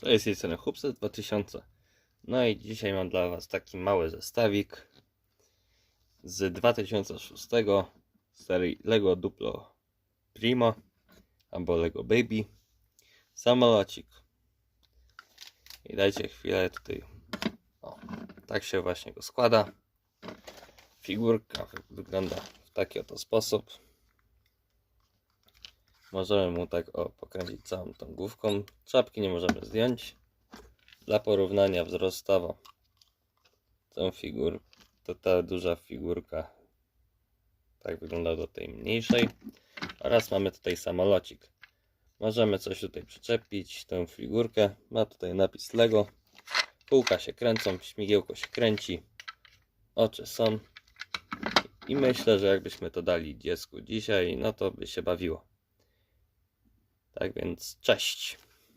To jest jej cena Hubset 2000. No i dzisiaj mam dla Was taki mały zestawik z 2006 serii Lego Duplo Primo albo Lego Baby. Samolocik. I dajcie chwilę tutaj. O, tak się właśnie go składa. Figurka wygląda w taki oto sposób. Możemy mu tak o, pokręcić całą tą główką. Czapki nie możemy zdjąć. Dla porównania wzrostowo tą figur, to ta duża figurka tak wygląda do tej mniejszej. Oraz mamy tutaj samolocik. Możemy coś tutaj przyczepić, tę figurkę. Ma tutaj napis Lego. Kółka się kręcą, śmigiełko się kręci. Oczy są. I myślę, że jakbyśmy to dali dziecku dzisiaj, no to by się bawiło. Tak więc cześć.